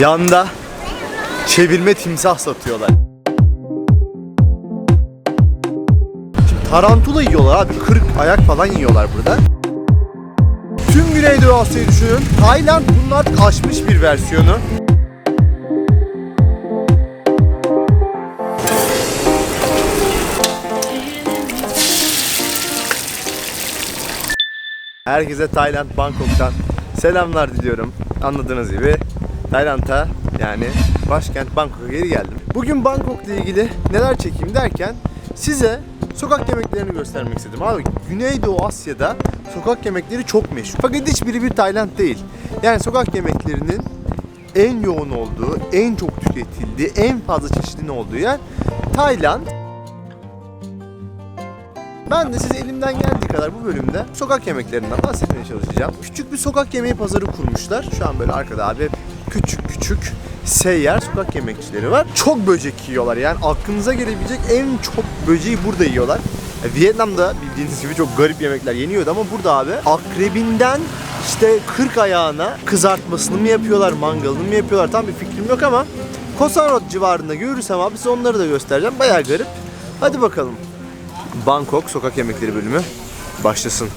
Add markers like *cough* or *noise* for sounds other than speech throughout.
Yanda çevirme timsah satıyorlar. Şimdi tarantula yiyorlar abi. 40 ayak falan yiyorlar burada. Tüm Güneydoğu Asya'yı düşünün. Tayland bunun artık aşmış bir versiyonu. Herkese Tayland Bangkok'tan selamlar diliyorum. Anladığınız gibi Tayland'a yani başkent Bangkok'a geri geldim. Bugün Bangkok'la ilgili neler çekeyim derken size sokak yemeklerini göstermek istedim. Abi Güneydoğu Asya'da sokak yemekleri çok meşhur. Fakat hiçbiri bir Tayland değil. Yani sokak yemeklerinin en yoğun olduğu, en çok tüketildiği, en fazla çeşidin olduğu yer Tayland. Ben de size elimden geldiği kadar bu bölümde sokak yemeklerinden bahsetmeye çalışacağım. Küçük bir sokak yemeği pazarı kurmuşlar. Şu an böyle arkada abi küçük küçük seyyar sokak yemekçileri var. Çok böcek yiyorlar yani aklınıza gelebilecek en çok böceği burada yiyorlar. E, Vietnam'da bildiğiniz gibi çok garip yemekler yeniyordu ama burada abi akrebinden işte 40 ayağına kızartmasını mı yapıyorlar, mangalını mı yapıyorlar tam bir fikrim yok ama Koh Sanrot civarında görürsem abi size onları da göstereceğim. Bayağı garip. Hadi bakalım. Bangkok sokak yemekleri bölümü başlasın.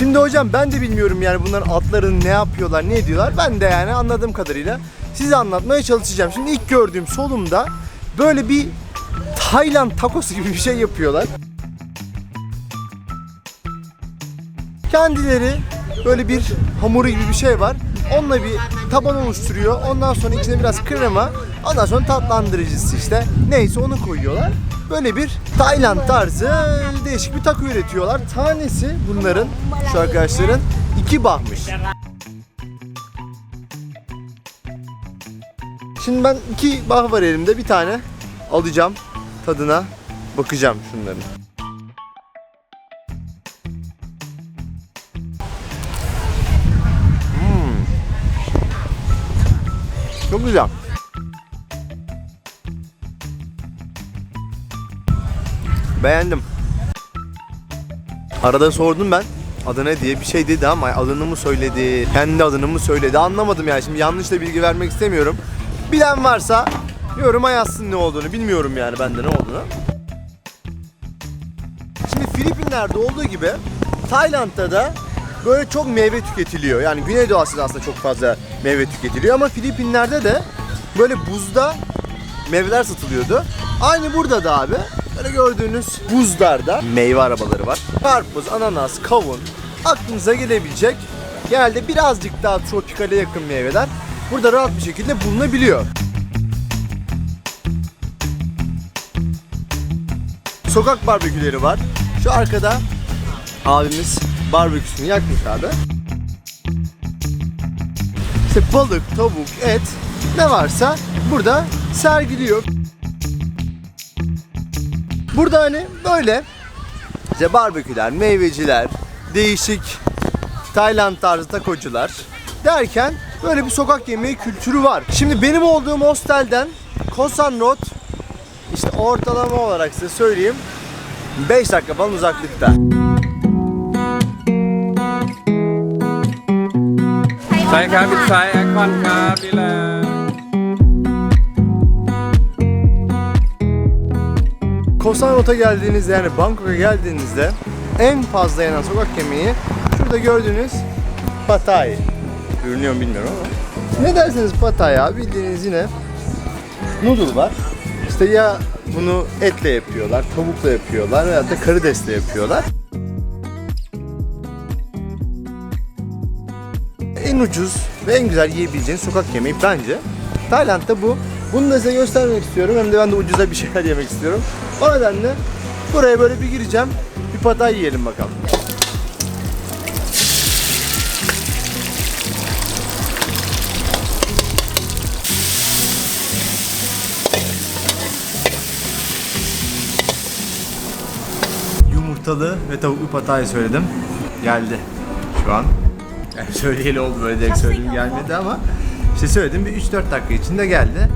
Şimdi hocam ben de bilmiyorum yani bunların adlarını ne yapıyorlar, ne ediyorlar. Ben de yani anladığım kadarıyla size anlatmaya çalışacağım. Şimdi ilk gördüğüm solumda böyle bir Tayland takosu gibi bir şey yapıyorlar. Kendileri böyle bir hamuru gibi bir şey var. Onunla bir taban oluşturuyor. Ondan sonra içine biraz krema. Ondan sonra tatlandırıcısı işte. Neyse onu koyuyorlar. Böyle bir Tayland tarzı değişik bir taco üretiyorlar. Tanesi bunların, şu arkadaşların iki bahmış. Şimdi ben iki bah var elimde. Bir tane alacağım. Tadına bakacağım şunların. Çok güzel. Beğendim. Arada sordum ben. Adı ne diye bir şey dedi ama adını mı söyledi, kendi adını mı söyledi anlamadım yani. Şimdi yanlış da bilgi vermek istemiyorum. Bilen varsa yoruma yazsın ne olduğunu. Bilmiyorum yani bende ne olduğunu. Şimdi Filipinler'de olduğu gibi Tayland'da da böyle çok meyve tüketiliyor. Yani Güneydoğu Asya'da aslında çok fazla meyve tüketiliyor ama Filipinler'de de böyle buzda meyveler satılıyordu. Aynı burada da abi böyle gördüğünüz buzlarda meyve arabaları var. Karpuz, ananas, kavun aklınıza gelebilecek genelde birazcık daha tropikale yakın meyveler burada rahat bir şekilde bulunabiliyor. Sokak barbeküleri var. Şu arkada abimiz barbeküsünü yakmış abi. İşte balık, tavuk, et ne varsa burada sergiliyor. Burada hani böyle işte barbeküler, meyveciler, değişik Tayland tarzı takocular derken böyle bir sokak yemeği kültürü var. Şimdi benim olduğum hostelden Kosan Road işte ortalama olarak size söyleyeyim 5 dakika falan uzaklıkta. Saya kami saya konka bila Koh Sanrot'a geldiğinizde yani Bangkok'a geldiğinizde en fazla yenen sokak yemeği şurada gördüğünüz Pad Thai. Görünüyor mu bilmiyorum ama. Ne derseniz Pad Thai ya bildiğiniz yine noodle var. İşte ya bunu etle yapıyorlar, tavukla yapıyorlar veya da karidesle yapıyorlar. En ucuz ve en güzel yiyebileceğiniz sokak yemeği bence. Tayland'da bu. Bunu da size göstermek istiyorum. Hem de ben de ucuza bir şeyler yemek istiyorum. O nedenle buraya böyle bir gireceğim. Bir patay yiyelim bakalım. Yumurtalı ve tavuklu patay söyledim. Geldi şu an. Yani *laughs* söyleyeli oldu böyle direkt söyleyeyim gelmedi ama işte söyledim bir 3-4 dakika içinde geldi.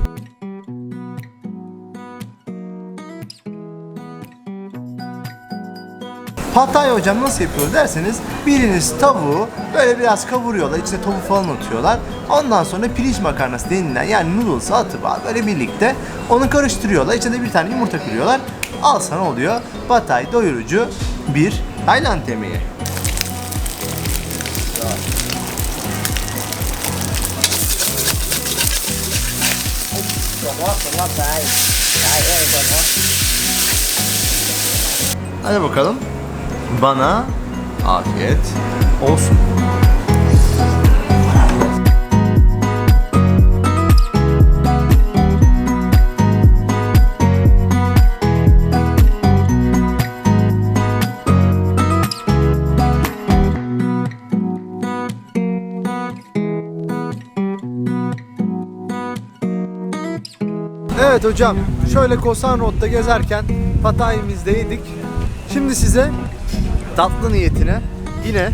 Patay hocam nasıl yapıyor derseniz biriniz tavuğu böyle biraz kavuruyorlar. içine tavuk falan atıyorlar. Ondan sonra pirinç makarnası denilen yani noodles'ı atıp böyle birlikte onu karıştırıyorlar. İçine bir tane yumurta kırıyorlar. Al sana oluyor. Patay doyurucu bir Tayland yemeği. Hadi bakalım. Bana afiyet olsun. Evet hocam, şöyle Kosan Road'da gezerken Patay'ımızda yedik. Şimdi size tatlı niyetine yine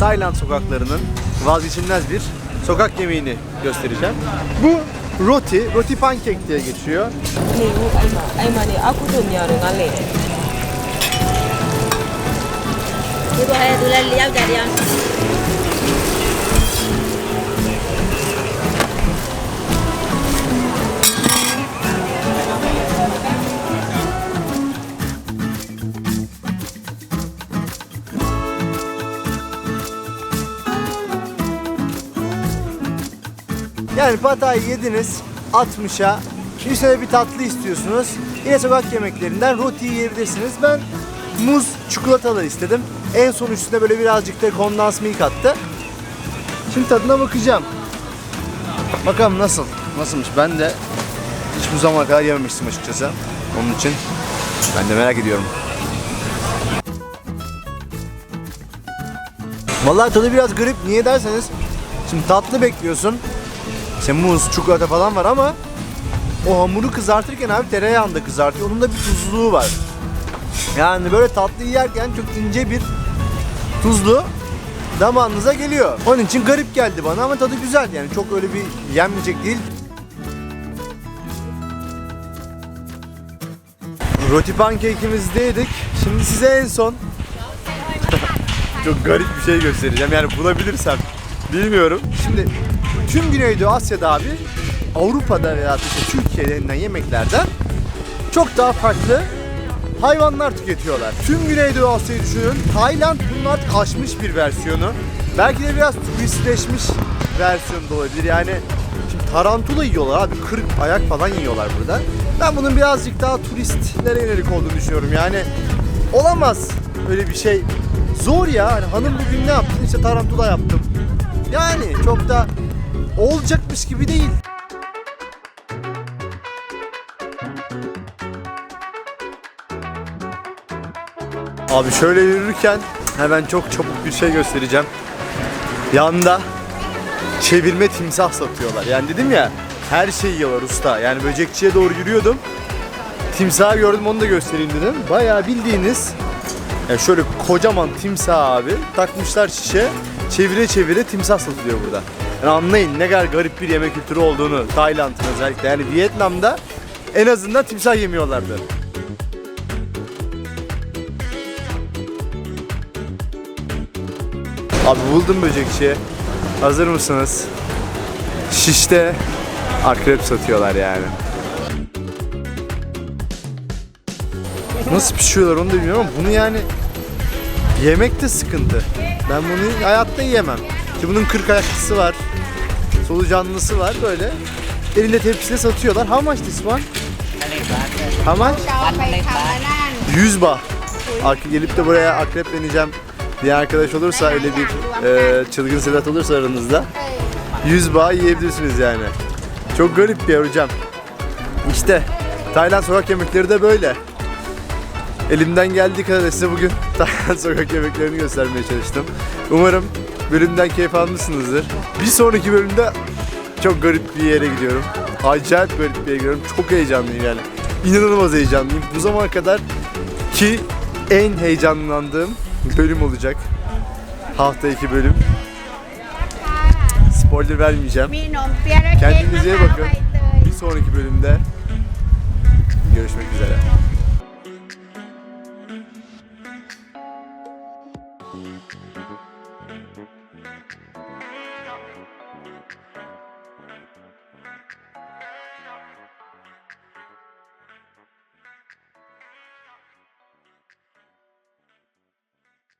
Tayland sokaklarının vazgeçilmez bir sokak yemeğini göstereceğim. Bu roti, roti pancake diye geçiyor. Bu Yani Patay yediniz 60'a üstüne bir tatlı istiyorsunuz. Yine sokak yemeklerinden roti yiyebilirsiniz. Ben muz çikolatalı istedim. En son üstüne böyle birazcık da kondans milk attı. Şimdi tadına bakacağım. Bakalım nasıl? Nasılmış? Ben de hiç bu zamana kadar yememiştim açıkçası. Onun için ben de merak ediyorum. Vallahi tadı biraz garip. Niye derseniz şimdi tatlı bekliyorsun. İşte muz, çikolata falan var ama o hamuru kızartırken abi tereyağında kızartıyor. Onun da bir tuzluluğu var. Yani böyle tatlı yerken çok ince bir tuzlu damağınıza geliyor. Onun için garip geldi bana ama tadı güzel yani çok öyle bir yenmeyecek değil. Roti pancake'imizi de yedik. Şimdi size en son *laughs* çok garip bir şey göstereceğim. Yani bulabilirsem bilmiyorum. Şimdi tüm Güneydoğu Asya'da abi Avrupa'da veya işte Türkiye'de yenilen yemeklerden çok daha farklı hayvanlar tüketiyorlar. Tüm Güneydoğu Asya'yı düşünün. Tayland bunun artık aşmış bir versiyonu. Belki de biraz turistleşmiş versiyonu da olabilir. Yani şimdi tarantula yiyorlar abi. 40 ayak falan yiyorlar burada. Ben bunun birazcık daha turistlere yönelik olduğunu düşünüyorum. Yani olamaz öyle bir şey. Zor ya. Hani hanım bugün ne yaptın? İşte tarantula yaptım. Yani çok da olacakmış gibi değil. Abi şöyle yürürken hemen çok çabuk bir şey göstereceğim. Yanda çevirme timsah satıyorlar. Yani dedim ya her şeyi yiyorlar usta. Yani böcekçiye doğru yürüyordum. Timsahı gördüm onu da göstereyim dedim. Bayağı bildiğiniz yani şöyle kocaman timsah abi takmışlar şişe çevire çevire timsah satılıyor burada. Yani anlayın ne kadar garip bir yemek kültürü olduğunu Tayland'ın özellikle yani Vietnam'da en azından timsah yemiyorlardı. Abi buldum böcekçi. Hazır mısınız? Şişte akrep satıyorlar yani. Nasıl pişiyorlar onu da bilmiyorum ama bunu yani yemek de sıkıntı. Ben bunu hayatta yiyemem. İşte bunun 40 ayaklısı var. Solucanlısı var böyle. Elinde tepsiyle satıyorlar. How much this one? How much? 100 bah. Arka gelip de buraya akrepleneceğim bir arkadaş olursa öyle bir e, çılgın Sedat olursa aranızda 100 bağ yiyebilirsiniz yani. Çok garip bir yer hocam. İşte Tayland sokak yemekleri de böyle. Elimden geldiği kadar size bugün *laughs* Tayland sokak yemeklerini göstermeye çalıştım. Umarım Bölümden keyif almışsınızdır. Bir sonraki bölümde çok garip bir yere gidiyorum. Acayip garip bir yere gidiyorum. Çok heyecanlıyım yani. İnanılmaz heyecanlıyım. Bu zamana kadar ki en heyecanlandığım bölüm olacak. Hafta iki bölüm. Spoiler vermeyeceğim. Kendinize iyi bakın. Bir sonraki bölümde görüşmek üzere.